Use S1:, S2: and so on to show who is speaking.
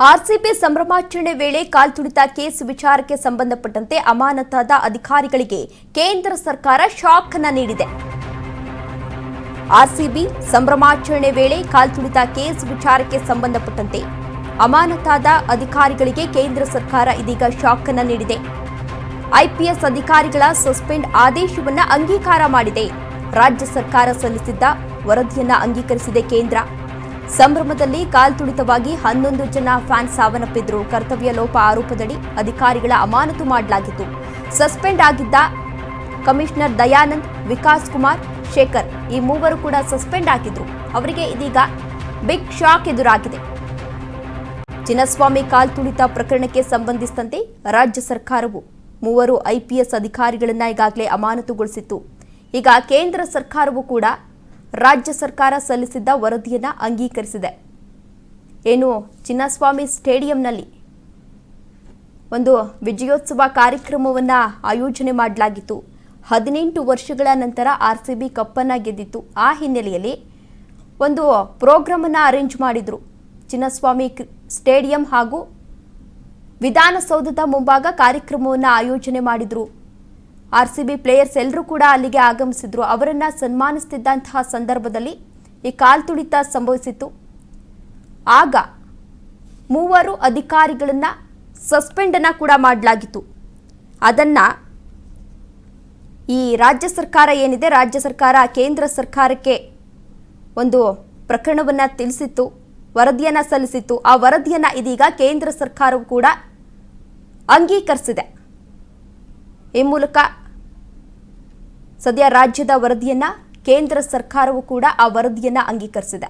S1: RCB ಸಂಭ್ರಮಾಚರಣೆ ವೇಳೆ ಕಾಲ್ತುಳಿತ case ವಿಚಾರಕ್ಕೆ ಸಂಬಂಧಪಟ್ಟಂತೆ ಅಮಾನತಾದ ಅಧಿಕಾರಿಗಳಿಗೆ ಕೇಂದ್ರ ಸರ್ಕಾರ ಶಾಕ್ ಅನ್ನ ನೀಡಿದೆ. ಆರ್ಸಿಬಿ ಸಂಭ್ರಮಾಚರಣೆ ವೇಳೆ ಕಾಲ್ತುಳಿತ ಕೇಸ್ ವಿಚಾರಕ್ಕೆ ಸಂಬಂಧಪಟ್ಟಂತೆ ಅಮಾನತಾದ ಅಧಿಕಾರಿಗಳಿಗೆ ಕೇಂದ್ರ ಸರ್ಕಾರ ಇದೀಗ ಶಾಕ್ ಅನ್ನ ನೀಡಿದೆ. ಐಪಿಎಸ್ ಅಧಿಕಾರಿಗಳ ಸಸ್ಪೆಂಡ್ ಆದೇಶವನ್ನು ಅಂಗೀಕಾರ ಮಾಡಿದೆ. ರಾಜ್ಯ ಸರ್ಕಾರ ಸಲ್ಲಿಸಿದ್ದ ವರದಿಯನ್ನ ಅಂಗೀಕರಿಸಿದೆ ಕೇಂದ್ರ. ಸಂಭ್ರಮದಲ್ಲಿ ಕಾಲ್ತುಳಿತವಾಗಿ ಹನ್ನೊಂದು ಜನ ಫ್ಯಾನ್ ಸಾವನ್ನಪ್ಪಿದ್ರು. ಕರ್ತವ್ಯ ಲೋಪ ಆರೋಪದಡಿ ಅಧಿಕಾರಿಗಳ ಅಮಾನತು ಮಾಡಲಾಗಿತ್ತು. ಸಸ್ಪೆಂಡ್ ಆಗಿದ್ದ ಕಮಿಷನರ್ ದಯಾನಂದ್, ವಿಕಾಸ್ ಕುಮಾರ್, ಶೇಖರ್ ಈ ಮೂವರು ಕೂಡ ಸಸ್ಪೆಂಡ್ ಆಗಿದ್ರು. ಅವರಿಗೆ ಇದೀಗ ಬಿಗ್ ಶಾಕ್ ಎದುರಾಗಿದೆ. ಚಿನ್ನಸ್ವಾಮಿ ಕಾಲ್ತುಳಿತ ಪ್ರಕರಣಕ್ಕೆ ಸಂಬಂಧಿಸಿದಂತೆ ರಾಜ್ಯ ಸರ್ಕಾರವು ಮೂವರು ಐಪಿಎಸ್ ಅಧಿಕಾರಿಗಳನ್ನ ಈಗಾಗಲೇ ಅಮಾನತುಗೊಳಿಸಿತ್ತು. ಈಗ ಕೇಂದ್ರ ಸರ್ಕಾರವು ಕೂಡ ರಾಜ್ಯ ಸರ್ಕಾರ ಸಲ್ಲಿಸಿದ್ದ ವರದಿಯನ್ನು ಅಂಗೀಕರಿಸಿದೆ. ಏನು, ಚಿನ್ನಸ್ವಾಮಿ ಸ್ಟೇಡಿಯಂನಲ್ಲಿ ಒಂದು ವಿಜಯೋತ್ಸವ ಕಾರ್ಯಕ್ರಮವನ್ನು ಆಯೋಜನೆ ಮಾಡಲಾಗಿತ್ತು. ಹದಿನೆಂಟು ವರ್ಷಗಳ ನಂತರ ಆರ್ ಸಿ ಬಿ ಕಪ್ಪನ್ನು ಗೆದ್ದಿತ್ತು. ಆ ಹಿನ್ನೆಲೆಯಲ್ಲಿ ಒಂದು ಪ್ರೋಗ್ರಾಮನ್ನು ಅರೇಂಜ್ ಮಾಡಿದರು. ಚಿನ್ನಸ್ವಾಮಿ ಸ್ಟೇಡಿಯಂ ಹಾಗೂ ವಿಧಾನಸೌಧದ ಮುಂಭಾಗ ಕಾರ್ಯಕ್ರಮವನ್ನು ಆಯೋಜನೆ ಮಾಡಿದ್ರು. ಆರ್ ಸಿ ಬಿ ಪ್ಲೇಯರ್ಸ್ ಎಲ್ಲರೂ ಕೂಡ ಅಲ್ಲಿಗೆ ಆಗಮಿಸಿದ್ರು. ಅವರನ್ನ ಸನ್ಮಾನಿಸ್ತಿದ್ದಂತಹ ಸಂದರ್ಭದಲ್ಲಿ ಈ ಕಾಲ್ತುಳಿತ ಸಂಭವಿಸಿತ್ತು. ಆಗ ಮೂವರು ಅಧಿಕಾರಿಗಳನ್ನ ಸಸ್ಪೆಂಡ್ ಅನ್ನ ಕೂಡ ಮಾಡಲಾಗಿತ್ತು. ಅದನ್ನ ಈ ರಾಜ್ಯ ಸರ್ಕಾರ ಏನಿದೆ? ರಾಜ್ಯ ಸರ್ಕಾರ ಕೇಂದ್ರ ಸರ್ಕಾರಕ್ಕೆ ಒಂದು ಪ್ರಕರಣವನ್ನ ತಿಳಿಸಿತ್ತು, ವರದಿಯನ್ನ ಸಲ್ಲಿಸಿತ್ತು. ಆ ವರದಿಯನ್ನ ಇದೀಗ ಕೇಂದ್ರ ಸರ್ಕಾರವು ಕೂಡ ಅಂಗೀಕರಿಸಿದೆ. ಈ ಮೂಲಕ ಸದ್ಯ ರಾಜ್ಯದ ವರದಿಯನ್ನ ಕೇಂದ್ರ ಸರ್ಕಾರವು ಕೂಡ ಆ ವರದಿಯನ್ನ ಅಂಗೀಕರಿಸಿದೆ.